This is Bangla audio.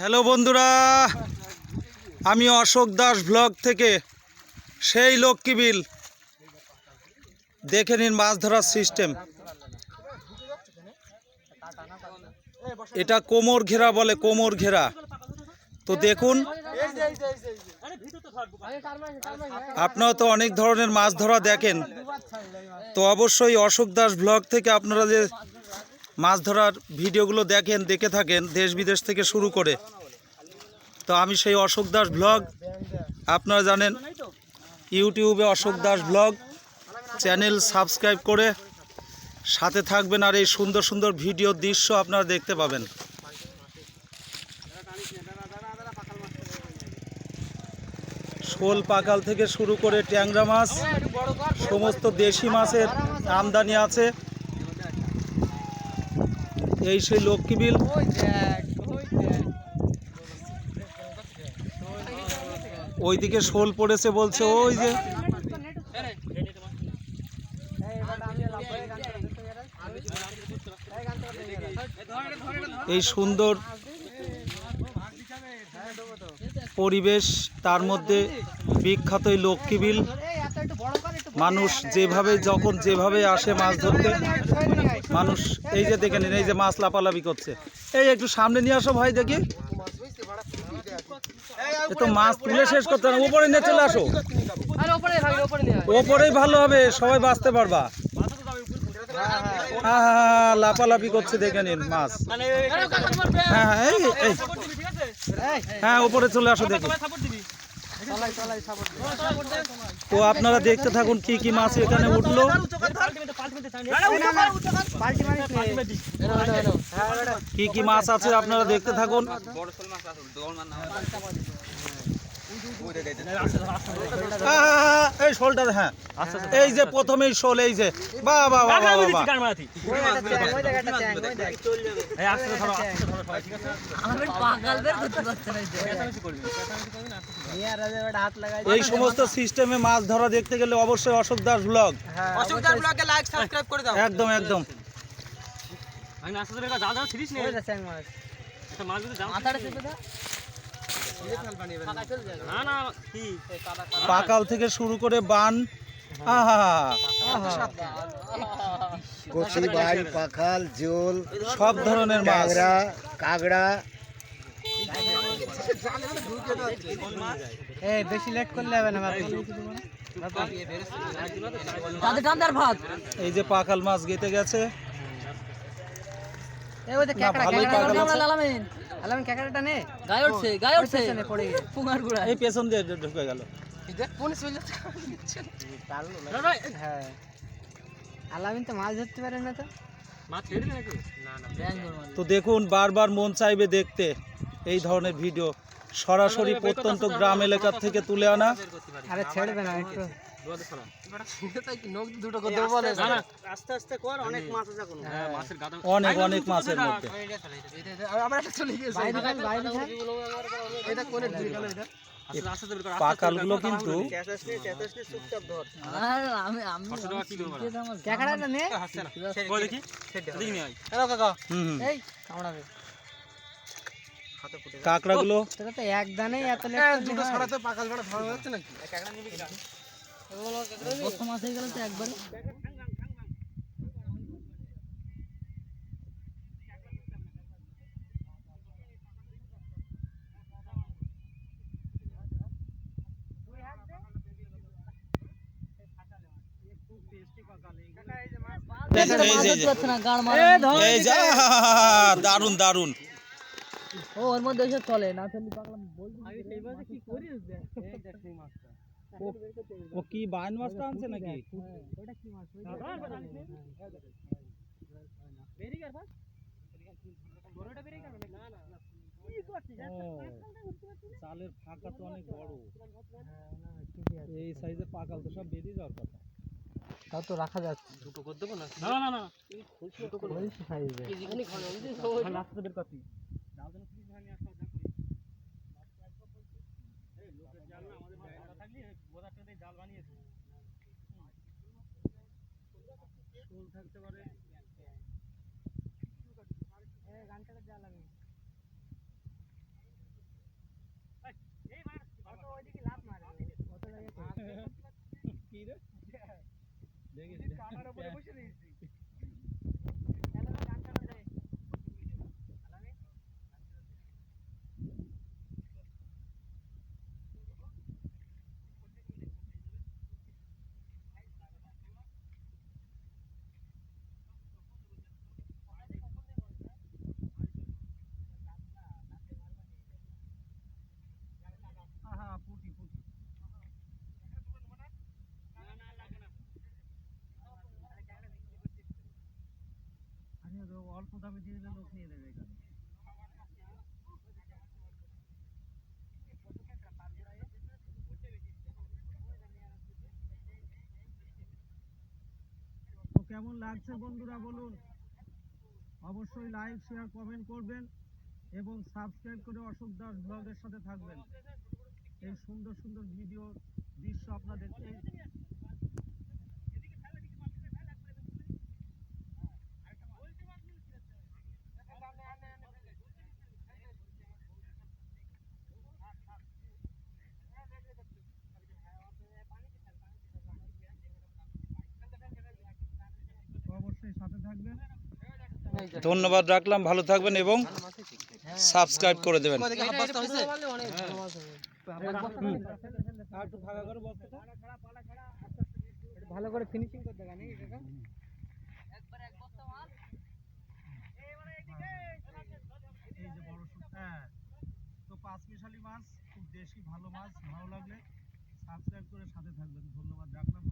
হ্যালো বন্ধুরা, আমি অশোক দাস ব্লগ থেকে সেই লক্ষ্মী বিল। দেখে নিন মাছ ধরার সিস্টেম। এটা কোমর ঘেরা বলে, কোমর ঘেরা। তো দেখুন, আপনারা তো অনেক ধরনের মাছ ধরা দেখেন। তো অবশ্যই অশোক দাস ব্লগ থেকে আপনারা যে মাছ ধরার ভিডিওগুলো দেখেন, দেখে থাকেন, দেশ বিদেশ থেকে শুরু করে। তো আমি সেই অশোক দাস ব্লগ, আপনারা জানেন, ইউটিউবে Ashok Das blog, channel subscribe করে সাথে থাকবেন আর এই সুন্দর সুন্দর ভিডিও দৃশ্য আপনারা দেখতে পাবেন। শোল পাকাল থেকে শুরু করে ট্যাংরা মাছ, সমস্ত দেশি মাছের আমদানি আছে। এই সেই লক্ষ্মী বিল। ওইদিকে শোল পড়েছে বলছে ওই যে। এই সুন্দর পরিবেশ তার মধ্যে বিখ্যাত এই লক্ষ্মী বিল। মানুষ যেভাবে যখন যেভাবে আসে মাছ ধরতে মানুষ এই যে দেখে নিন এই যে মাছ লাপালাপি করছে। এই একটু সামনে নিয়ে আসো ভাই দেখি। এ তো মাছ তুলে শেষ করতে না উপরে নিয়ে চলে আসো। ওপরেই ভালো হবে সবাই বাঁচতে পারবা। হ্যাঁ হ্যাঁ হ্যাঁ লাপালাপি করছে দেখে নিন মাছ। ব্যাগ। হ্যাঁ হ্যাঁ হ্যাঁ উপরে চলে আসো দেখি। তো আপনারা দেখতে থাকুন কি কি মাছ এখানে উঠল। কি কি মাছ আছে আপনারা দেখতে থাকুন। এই শোলটা হ্যাঁ। এই যে প্রথমেই শোল এই যে। এই সমস্ত সিস্টেমে মাছ ধরা দেখতে গেলে অবশ্যই অশোক দাস ব্লগ অসুবিধার ব্লগে লাইক সাবস্ক্রাইব করে দাও। একদম একদম। মাথাটা চেপে দাও পাকাল থেকে শুরু করে বান। কচি বাই পাখাল জোল সব ধরনের মাছ। কাগড়া বেশি লেট করলে হবে না এই যে পাকাল মাছ গেতে গেছে। ভালোই আছে। আলামিন নে। গায়ে উঠছে গায়ে উঠছে। পড়ে গিয়ে পুঙ্গার গুড়া এই পেছন দিয়ে ঢুকে গেল। বলে হ্যাঁ আলামিন তো মাছ ধরতে পারে না তো? মাছ ছেড়ে নাকি? না না। তো দেখুন বারবার মন চাইবে দেখতে। এই ধরনের ভিডিও সরাসরি প্রত্যন্ত গ্রাম এলাকা থেকে তুলে আনা। আরে ছেড়বে না একটু দুটো কথা বলে আস্তে আস্তে কর অনেক মাছ আছে কোনো অনেক অনেক মাছের মধ্যে আমরা একটা চলে গিয়েছে বাইরে খান বাইরে খান এটা কোনে দিয়ে গেল এটা পাকালগুলো কিন্তু আমি আমি ক্যাকাড়াটা নে দেখি হ্যালো কাকা হুম হুম। এই কামড়াবে কাঁকড়াগুলো তোরা তো এক দানেই এত লেট দুটো ছড়াতে পাকাল বড় ধরা যাচ্ছে নাকি মাছ হয়ে গেল তো একবারে দারুণ দারুণ ও ওর মধ্যে এসে চলে না চলে পাগলাম বলবি কি করিস ও কি বাইন মাছটা আনছে নাকি ওটা কি মাছ ও, চালের ফাঁকা তো অনেক বড় এই সাইজের পাকাল তো সব বেরিয়ে যাওয়ার কথা তাও তো রাখা যাচ্ছে দুটো করে দেবো না না না না দুটো করে সাইজে থাকতে পারে। গানটাকে যা লাগে। কি রে? দেখিস। কানার উপরে বসে নিস অল্প দামে দিয়ে দিলে লোক নিয়ে নেবে এখানে। কেমন লাগছে বন্ধুরা বলুন? অবশ্যই লাইক শেয়ার কমেন্ট করবেন এবং সাবস্ক্রাইব করে অশোক দাস ব্লগের সাথে থাকবেন। এই সুন্দর সুন্দর ভিডিও দৃশ্য আপনাদের ধন্যবাদ রাখলাম ভালো থাকবেন এবং সাবস্ক্রাইব করে দেবেন। ভালো করে ফিনিশিং করতে গানি কাকা এই যে বড় হ্যাঁ তো পাঁচ মিশালি মাছ খুব দেশি ভালো মাছ ভালো লাগলে সাবস্ক্রাইব করে সাথে থাকবেন। ধন্যবাদ রাখলাম।